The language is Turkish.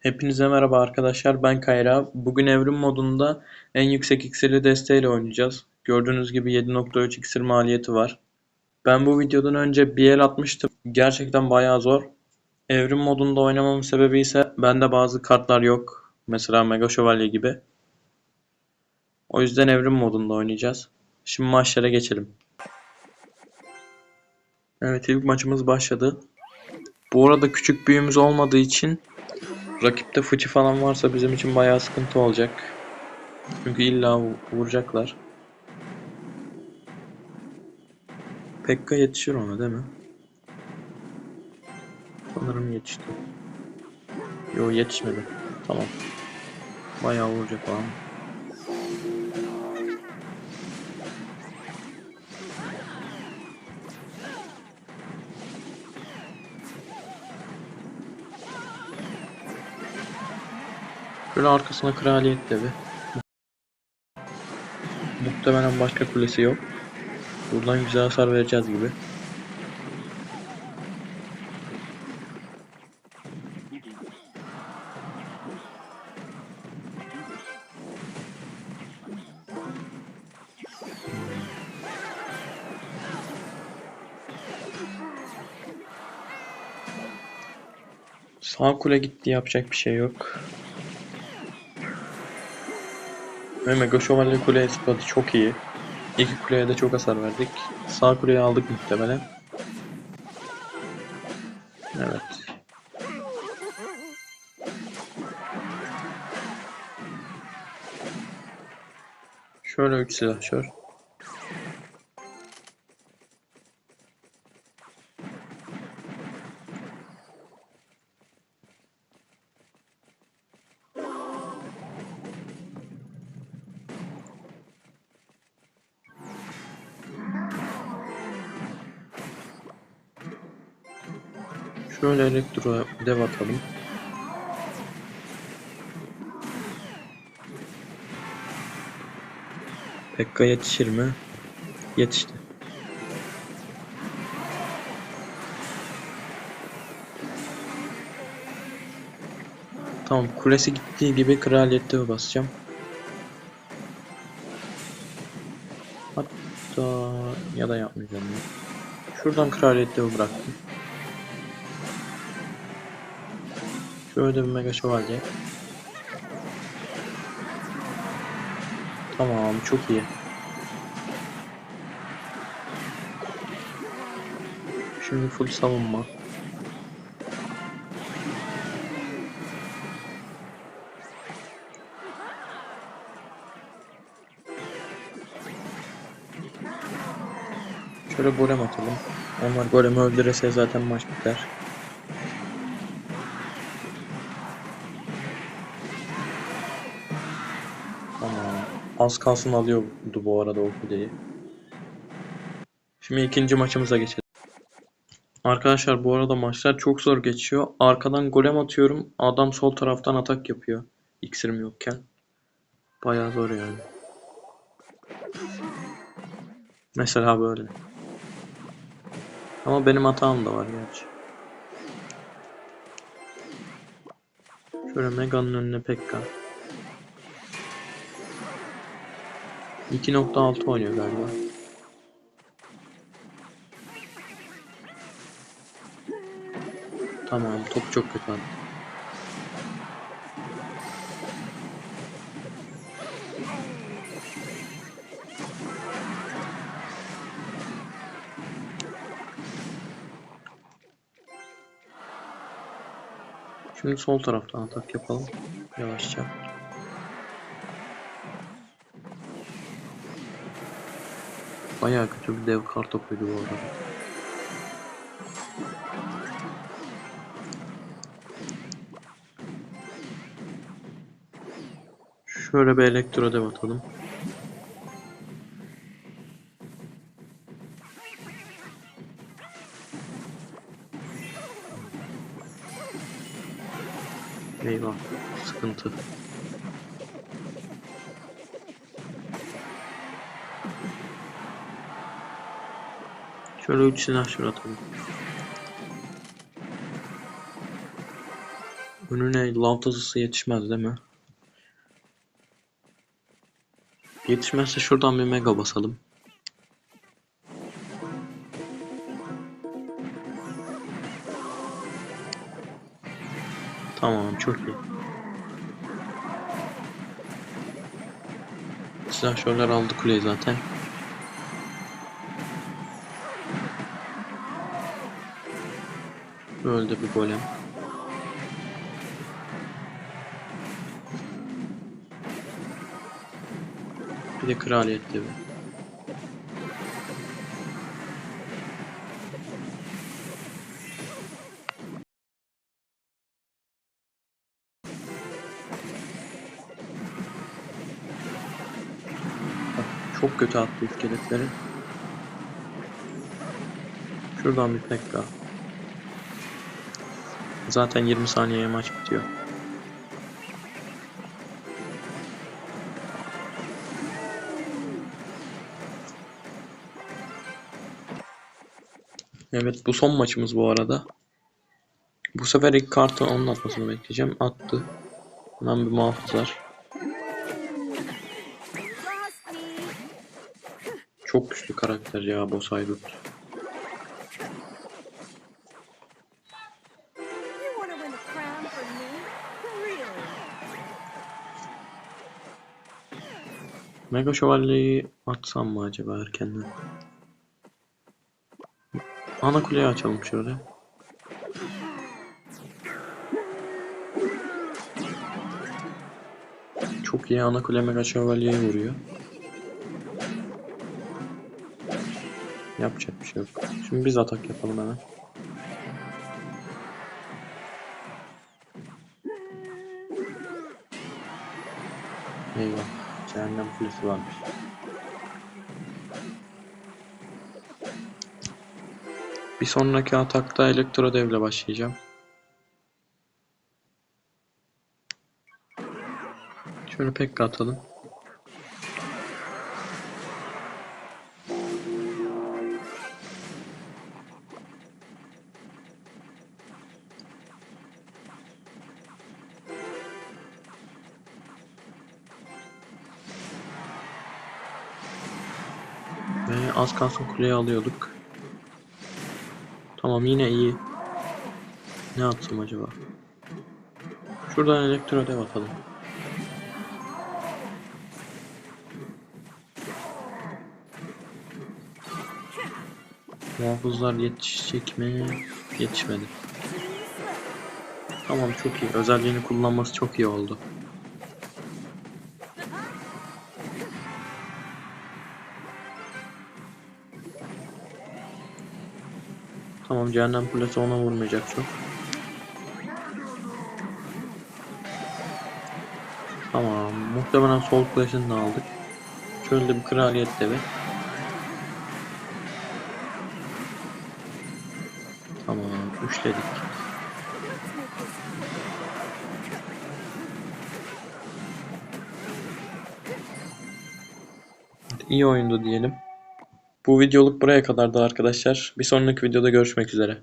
Hepinize merhaba arkadaşlar ben Kayra. Bugün evrim modunda en yüksek iksirli desteğiyle oynayacağız. Gördüğünüz gibi 7.3 iksir maliyeti var. Ben bu videodan önce bir el atmıştım. Gerçekten bayağı zor. Evrim modunda oynamamın sebebi ise bende bazı kartlar yok. Mesela Mega Şövalye gibi. O yüzden evrim modunda oynayacağız. Şimdi maçlara geçelim. Evet ilk maçımız başladı. Bu arada küçük büyüğümüz olmadığı için Rakipte fıçı falan varsa bizim için bayağı sıkıntı olacak. Çünkü illa vu- vuracaklar. Pekka yetişir ona değil mi? Sanırım yetişti. Yo yetişmedi. Tamam. Bayağı vuracak o Şöyle arkasına kraliyet devi. Muhtemelen başka kulesi yok. Buradan güzel hasar vereceğiz gibi. Sağ kule gitti yapacak bir şey yok. Ve Mega Şövalye kule espadı çok iyi. İki kuleye de çok hasar verdik. Sağ kuleyi aldık muhtemelen. Evet. Şöyle üç silahşör. Şöyle elektro dev atalım. Pekka yetişir mi? Yetişti. Tamam kulesi gittiği gibi kraliyet devi basacağım. Hatta ya da yapmayacağım ya. Şuradan kraliyet devi bıraktım. Şöyle bir mega şövalye. Tamam çok iyi. Şimdi full savunma. Şöyle golem atalım. Onlar golemi öldürürse zaten maç biter. Tamam. Az kalsın alıyordu bu arada o kuleyi. Şimdi ikinci maçımıza geçelim. Arkadaşlar bu arada maçlar çok zor geçiyor. Arkadan golem atıyorum. Adam sol taraftan atak yapıyor. İksirim yokken. Bayağı zor yani. Mesela böyle. Ama benim hatam da var gerçi. Şöyle Mega'nın önüne Pekka. 2.6 oynuyor galiba. Tamam, top çok kötü. Şimdi sol taraftan atak yapalım. Yavaşça. Bayağı kötü bir dev kartopuydu bu arada. Şöyle bir elektro dev atalım. Eyvah, sıkıntı. Şöyle üç silah şur atalım. Önüne lav tazısı yetişmez değil mi? Yetişmezse şuradan bir mega basalım. Tamam çok iyi. Silahşörler aldı kuleyi zaten. Öldü bir golem. Bir de kraliyet devi. Çok kötü attı iskeletleri. Şuradan bir pekka. Zaten 20 saniyeye maç bitiyor. Evet bu son maçımız bu arada. Bu sefer ilk kartı onun atmasını bekleyeceğim. Attı. Hemen bir muhafızlar. Çok güçlü karakter ya Boss Mega Şövalye'yi atsam mı acaba erkenden? Ana kuleyi açalım şöyle. Çok iyi ana kule Mega Şövalye'ye vuruyor. Yapacak bir şey yok. Şimdi biz atak yapalım hemen. Eyvah. Kulesi varmış. Bir sonraki atakta elektro devle başlayacağım. Şöyle pekka atalım. Az kalsın kuleyi alıyorduk. Tamam yine iyi. Ne yapsam acaba? Şuradan elektro dev atalım. Muhafızlar yetişecek mi? Yetişmedi. Tamam çok iyi. Özelliğini kullanması çok iyi oldu. Tamam cehennem kulesi ona vurmayacak çok. Tamam muhtemelen sol kulesini de aldık. Şöyle bir kraliyet devi. Tamam üçledik. İyi oyundu diyelim. Bu videoluk buraya kadardı arkadaşlar. Bir sonraki videoda görüşmek üzere.